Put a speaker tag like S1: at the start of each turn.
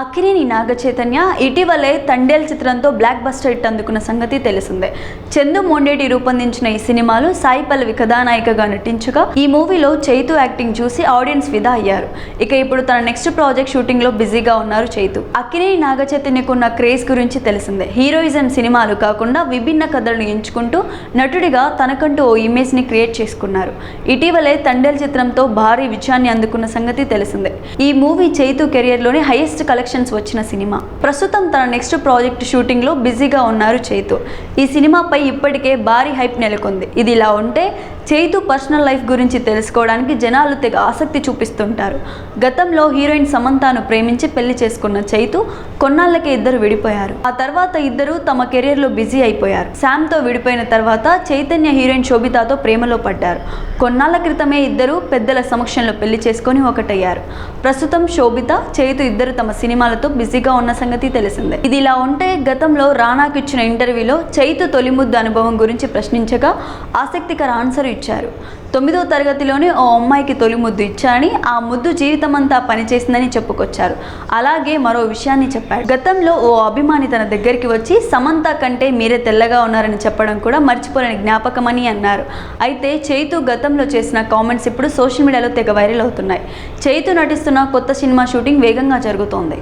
S1: అక్కినేని నాగ చైతన్య ఇటీవలే తండేల్ చిత్రంతో block buster hit అందుకున్న సంగతి తెలిసిందే. చందు మోండేటి రూపొందించిన ఈ సినిమాలో సాయి పల్లవి కథానాయికగా నటించగా ఈ మూవీలో చైతు యాక్టింగ్ చూసి ఆడియన్స్ ఫిదా అయ్యారు. ఇక ఇప్పుడు తన నెక్స్ట్ ప్రాజెక్ట్ షూటింగ్లో బిజీగా ఉన్నారు చైతు. అక్కినేని నాగ చైతన్యకున్న క్రేజ్ గురించి తెలిసిందే. హీరోయిజం సినిమాలు కాకుండా విభిన్న కథలను ఎంచుకుంటూ నటుడిగా తనకంటూ ఓ ఇమేజ్ని క్రియేట్ చేసుకున్నారు. ఇటీవలే తండేల్ చిత్రంతో భారీ విజయాన్ని అందుకున్న సంగతి తెలిసిందే. ఈ మూవీ చైతు కెరియర్లోని హైయెస్ట్ కలెక్షన్స్ వచ్చిన సినిమా. ప్రస్తుతం తన నెక్స్ట్ ప్రాజెక్ట్ షూటింగ్లో బిజీగా ఉన్నారు చైతు. ఈ సినిమాపై ఇప్పటికే భారీ హైప్ నెలకొంది. ఇది ఇలా ఉంటే చైతు పర్సనల్ లైఫ్ గురించి తెలుసుకోవడానికి జనాలు తెగ ఆసక్తి చూపిస్తుంటారు. గతంలో హీరోయిన్ సమంతాను ప్రేమించి పెళ్ళి చేసుకున్న చైతు కొన్నాళ్ళకే ఇద్దరు విడిపోయారు. ఆ తర్వాత ఇద్దరు తమ కెరీర్లో బిజీ అయిపోయారు. శామ్తో విడిపోయిన తర్వాత చైతన్య హీరోయిన్ శోభితాతో ప్రేమలో పడ్డారు. కొన్నాళ్ళ క్రితమే ఇద్దరు పెద్దల సమక్షంలో పెళ్ళి చేసుకొని ఒకటయ్యారు. ప్రస్తుతం శోభిత చైతు ఇద్దరు తమ సినిమాలతో బిజీగా ఉన్న సంగతి తెలిసిందే. ఇది ఇలా ఉంటే గతంలో రానాకు ఇచ్చిన ఇంటర్వ్యూలో చైతు తొలి ముద్దు అనుభవం గురించి ప్రశ్నించగా ఆసక్తికర ఆన్సర్ ఇచ్చారు. తొమ్మిదో తరగతిలోనే ఓ అమ్మాయికి తొలి ముద్దు ఇచ్చారని ఆ ముద్దు జీవితమంతా పనిచేసిందని చెప్పుకొచ్చారు. అలాగే మరో విషయాన్ని చెప్పాడు. గతంలో ఓ అభిమాని తన దగ్గరికి వచ్చి సమంత కంటే మీరే తెల్లగా ఉన్నారని చెప్పడం కూడా మర్చిపోలేని జ్ఞాపకమని అన్నారు. అయితే చైతు గతంలో చేసిన కామెంట్స్ ఇప్పుడు సోషల్ మీడియాలో తెగ వైరల్ అవుతున్నాయి. చైతు నటిస్తున్న కొత్త సినిమా షూటింగ్ వేగంగా జరుగుతోంది.